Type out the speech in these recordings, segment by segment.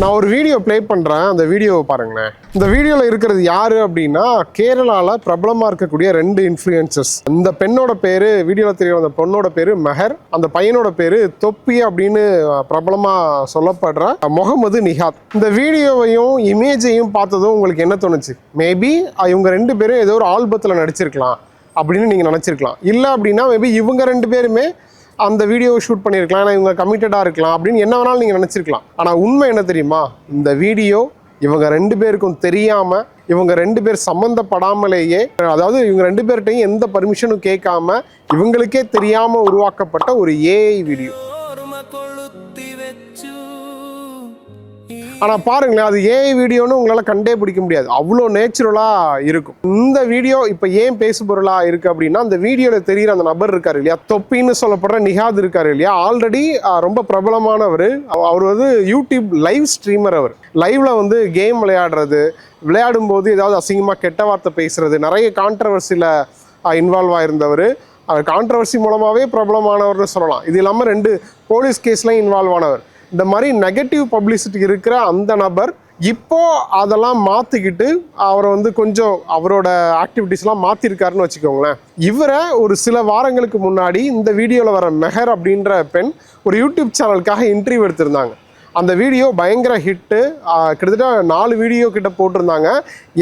நான் ஒரு video play பண்ணுறேன் அந்த வீடியோவை பாருங்களேன். இந்த வீடியோவில் இருக்கிறது யார் அப்படின்னா கேரளாவில் பிரபலமாக இருக்கக்கூடிய ரெண்டு இன்ஃப்ளூயன்சஸ் இந்த பெண்ணோட பேர் வீடியோவில் தெரியும் அந்த பொண்ணோட பேர் மெஹர் அந்த பையனோட பேர் தொப்பி அப்படின்னு பிரபலமாக சொல்லப்படுற முகமது நிஹாத். இந்த வீடியோவையும் இமேஜையும் பார்த்ததும் உங்களுக்கு என்ன தோணுச்சு? மேபி இவங்க ரெண்டு பேரும் ஏதோ ஒரு ஆல்பத்தில் நடிச்சிருக்கலாம் அப்படின்னு நீங்கள் நினச்சிருக்கலாம். இல்லை அப்படின்னா மேபி இவங்க ரெண்டு பேருமே அந்த வீடியோவை ஷூட் பண்ணியிருக்கலாம் ஏன்னா இவங்க கமிட்டடாக இருக்கலாம் அப்படின்னு என்ன வேணாலும் நீங்கள் நினச்சிருக்கலாம். ஆனால் உண்மை என்ன தெரியுமா? இந்த வீடியோ இவங்க ரெண்டு பேருக்கும் தெரியாமல் இவங்க ரெண்டு பேர் சம்மந்தப்படாமலேயே அதாவது இவங்க ரெண்டு பேர்கிட்டையும் எந்த பர்மிஷனும் கேட்காம இவங்களுக்கே தெரியாமல் உருவாக்கப்பட்ட ஒரு ஏஐ வீடியோ ஆனால் பாருங்களேன் அது ஏஐ வீடியோன்னு உங்களால் கண்டே பிடிக்க முடியாது. அவ்வளோ நேச்சுரலாக இருக்கும். இந்த வீடியோ இப்போ ஏன் பேசு பொருளாக இருக்குது அப்படின்னா அந்த வீடியோவில் தெரிகிற அந்த நபர் இருக்கார் இல்லையா? தொப்பின்னு சொல்லப்படுற நிஹாத் இருக்கார் இல்லையா? ஆல்ரெடி ரொம்ப பிரபலமானவர். அவர் வந்து யூடியூப் லைவ் ஸ்ட்ரீமர் அவர். லைவ்ல வந்து கேம் விளையாடுறது விளையாடும் போது ஏதாவது அசிங்கமாக கெட்ட வார்த்தை பேசுறது நிறைய கான்ட்ரவர்சியில் இன்வால்வ் ஆயிருந்தவர். அவர் கான்ட்ரவர்சி மூலமாகவே பிரபலமானவர்னு சொல்லலாம். இது இல்லாமல் ரெண்டு போலீஸ் கேஸ்லையும் இன்வால்வ் ஆனவர். இந்த மாதிரி நெகட்டிவ் பப்ளிசிட்டி இருக்கிற அந்த நபர் இப்போ அதெல்லாம் மாற்றிக்கிட்டு அவரை வந்து கொஞ்சம் அவரோட ஆக்டிவிட்டீஸ்லாம் மாற்றிருக்காருன்னு வச்சுக்கோங்களேன். இவரை ஒரு சில வாரங்களுக்கு முன்னாடி இந்த வீடியோவில் வர மெஹர் அப்படின்ற பெண் ஒரு யூடியூப் சேனலுக்காக இன்டர்வியூ எடுத்திருந்தாங்க. அந்த வீடியோ பயங்கர ஹிட்டு கிட்டத்தட்ட நாலு வீடியோ கிட்ட போட்டிருந்தாங்க.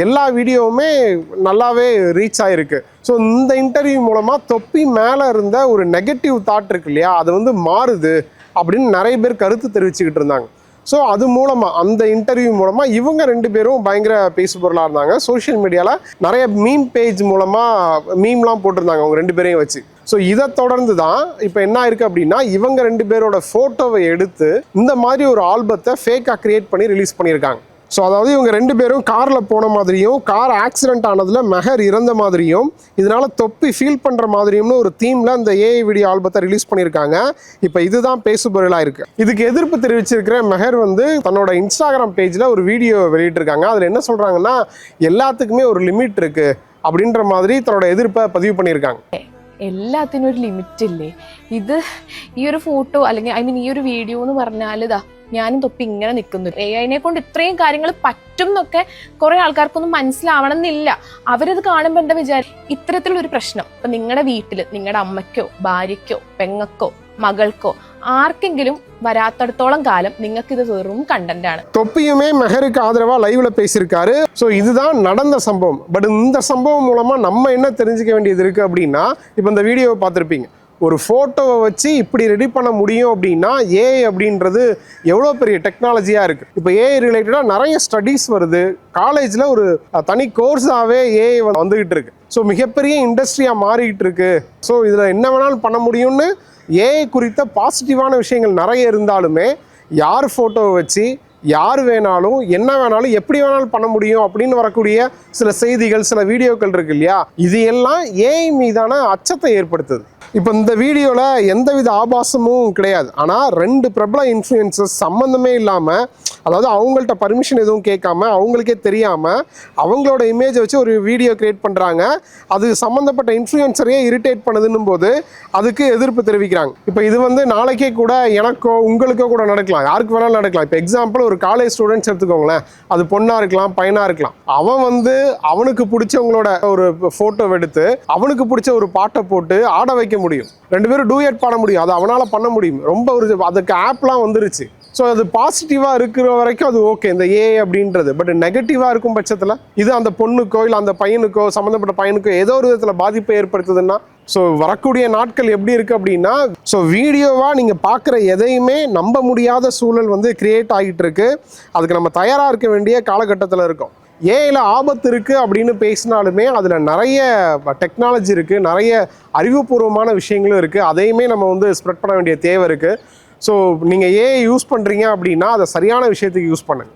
எல்லா வீடியோவுமே நல்லாவே ரீச் ஆகிருக்கு ஸோ இந்த இன்டர்வியூ மூலமாக தொப்பி மேலே இருந்த ஒரு நெகட்டிவ் தாட் இருக்கு இல்லையா? அது வந்து மாறுது. அப்படின்னு நிறைய பேர் கருத்து தெரிவிச்சுக்கிட்டு இருந்தாங்க. ஸோ அது மூலமாக அந்த இன்டர்வியூ மூலமாக இவங்க ரெண்டு பேரும் பயங்கர பேசு பொருளாக இருந்தாங்க சோஷியல் மீடியாவில் நிறைய மீம் பேஜ் மூலமாக மீம்லாம் போட்டிருந்தாங்க அவங்க ரெண்டு பேரையும் வச்சு. ஸோ இதை தொடர்ந்து தான் இப்போ என்ன ஆயிருக்கு அப்படின்னா இவங்க ரெண்டு பேரோட ஃபோட்டோவை எடுத்து இந்த மாதிரி ஒரு ஆல்பத்தை ஃபேக்காக க்ரியேட் பண்ணி ரிலீஸ் பண்ணியிருக்காங்க. ஸோ அதாவது இவங்க ரெண்டு பேரும் காரில் போன மாதிரியும் கார் ஆக்சிடென்ட் ஆனதில் மெஹர் இறந்த மாதிரியும் இதனால் தொப்பி ஃபீல் பண்ணுற மாதிரியும்னு ஒரு தீமில் அந்த ஏஐ வீடியோ ஆல்பத்தை ரிலீஸ் பண்ணியிருக்காங்க. இப்போ இதுதான் பேசுபொருளாக இருக்குது இதுக்கு எதிர்ப்பு தெரிவிச்சிருக்கிற மெஹர் வந்து தன்னோட இன்ஸ்டாகிராம் பேஜில் ஒரு வீடியோ வெளியிட்டிருக்காங்க. அதில் என்ன சொல்கிறாங்கன்னா எல்லாத்துக்குமே ஒரு லிமிட் இருக்குது அப்படின்ற மாதிரி தன்னோட எதிர்ப்பை பதிவு பண்ணியிருக்காங்க. എല്ലാത്തിനും ഒരു ലിമിറ്റ് ഇല്ലേ? ഇത് ഈ ഒരു ഫോട്ടോ അല്ലെങ്കിൽ ഐ മീൻ ഈ ഒരു വീഡിയോ എന്ന് പറഞ്ഞാൽ ഇതാ ഞാനും തൊപ്പി ഇങ്ങനെ നിൽക്കുന്നു. എ ഐനെ കൊണ്ട് ഇത്രയും കാര്യങ്ങൾ പറ്റും എന്നൊക്കെ കുറെ ആൾക്കാർക്കൊന്നും മനസ്സിലാവണം എന്നില്ല അവരത് കാണുമ്പോൾ എന്താ വിചാരം ഒരു പ്രശ്നം. ഇപ്പൊ നിങ്ങളുടെ വീട്ടിൽ നിങ്ങളുടെ അമ്മയ്ക്കോ ഭാര്യയ്ക്കോ പെങ്ങൾക്കോ മകൾക്കോ ആർക്കെങ്കിലും വരാത്തടത്തോളം കാലം നിങ്ങൾക്ക് ഇത് വെറും കണ്ടന്റ് ആണ് தொப்பியுமே மெஹருக்கு ஆதரவாக லைவ்ல பேசியிருக்காரு ஸோ இதுதான் நடந்த சம்பவம் பட் இந்த சம்பவம் மூலமாக நம்ம என்ன தெரிஞ்சுக்க வேண்டியது இருக்குது அப்படின்னா இப்போ இந்த வீடியோவை பார்த்துருப்பீங்க ஒரு ஃபோட்டோவை வச்சு இப்படி ரெடி பண்ண முடியும் அப்படின்னா ஏஐ அப்படின்றது எவ்வளோ பெரிய டெக்னாலஜியாக இருக்குது இப்போ ஏஐ ரிலேட்டடாக நிறைய ஸ்டடீஸ் வருது. காலேஜில் ஒரு தனி கோர்ஸாகவே ஏஐ வந்துகிட்டு இருக்கு. ஸோ மிகப்பெரிய இண்டஸ்ட்ரியாக மாறிக்கிட்டு இருக்கு. ஸோ இதில் என்ன வேணாலும் பண்ண முடியும்னு ஏஐ குறித்த பாசிட்டிவான விஷயங்கள் நிறைய இருந்தாலுமே யார் ஃபோட்டோவை வச்சு யார் வேணாலும் என்ன வேணாலும் எப்படி வேணாலும் பண்ண முடியும் அப்படின்னு வரக்கூடிய சில செய்திகள் சில வீடியோக்கள் இருக்கு இல்லையா? இது எல்லாம் ஏஐ மீதான அச்சத்தை ஏற்படுத்துது. இப்போ இந்த வீடியோவில் எந்தவித ஆபாசமும் கிடையாது. ஆனால் ரெண்டு பிரபல இன்ஃப்ளூயன்சஸ் சம்மந்தமே இல்லாமல் அதாவது அவங்கள்ட்ட பர்மிஷன் எதுவும் கேட்காம அவங்களுக்கே தெரியாமல் அவங்களோட இமேஜை வச்சு ஒரு வீடியோ க்ரியேட் பண்ணுறாங்க அது சம்மந்தப்பட்ட இன்ஃப்ளூயன்சரையே இரிட்டேட் பண்ணுதுன்னும் போது அதுக்கு எதிர்ப்பு தெரிவிக்கிறாங்க. இப்போ இது வந்து நாளைக்கே கூட எனக்கோ உங்களுக்கோ கூட நடக்கலாம். யாருக்கு வேணாலும் நடக்கலாம். இப்போ எக்ஸாம்பிள் ஒரு காலேஜ் ஸ்டூடெண்ட்ஸ் எடுத்துக்கோங்களேன். அது பொண்ணாக இருக்கலாம் பையனாக இருக்கலாம். அவன் வந்து அவனுக்கு பிடிச்சவங்களோட ஒரு ஃபோட்டோ எடுத்து அவனுக்கு பிடிச்ச ஒரு பாட்டை போட்டு ஆட வைக்க முடியும். ரெண்டு பேரும் டூயட் பாட முடியும். அது அவனால் பண்ண முடியும். ரொம்ப ஒரு அதுக்கு ஆப்லாம் வந்துருச்சு. ஸோ அது பாசிட்டிவாக இருக்கிற வரைக்கும் அது ஓகே இந்த ஏ அப்படின்றது. பட் நெகட்டிவாக இருக்கும் பட்சத்தில் இது அந்த பொண்ணுக்கோ இல்லை அந்த பையனுக்கோ சம்மந்தப்பட்ட பையனுக்கோ ஏதோ ஒரு விதத்தில் பாதிப்பை ஏற்படுத்துதுன்னா ஸோ வரக்கூடிய நாட்கள் எப்படி இருக்குது அப்படின்னா ஸோ வீடியோவாக நீங்கள் பார்க்குற எதையுமே நம்ப முடியாத சூழல் வந்து கிரியேட் ஆகிட்டு இருக்கு அதுக்கு நம்ம தயாராக இருக்க வேண்டிய காலகட்டத்தில் இருக்கோம். ஏஐயில் ஆபத்து இருக்குது அப்படின்னு பேசினாலுமே அதில் நிறைய டெக்னாலஜி இருக்குது நிறைய அறிவுபூர்வமான விஷயங்களும் இருக்குது அதையுமே நம்ம வந்து ஸ்ப்ரெட் பண்ண வேண்டிய தேவை இருக்குது ஸோ நீங்கள் ஏஐ யூஸ் பண்ணுறீங்க அப்படின்னா அதை சரியான விஷயத்துக்கு யூஸ் பண்ணுங்கள்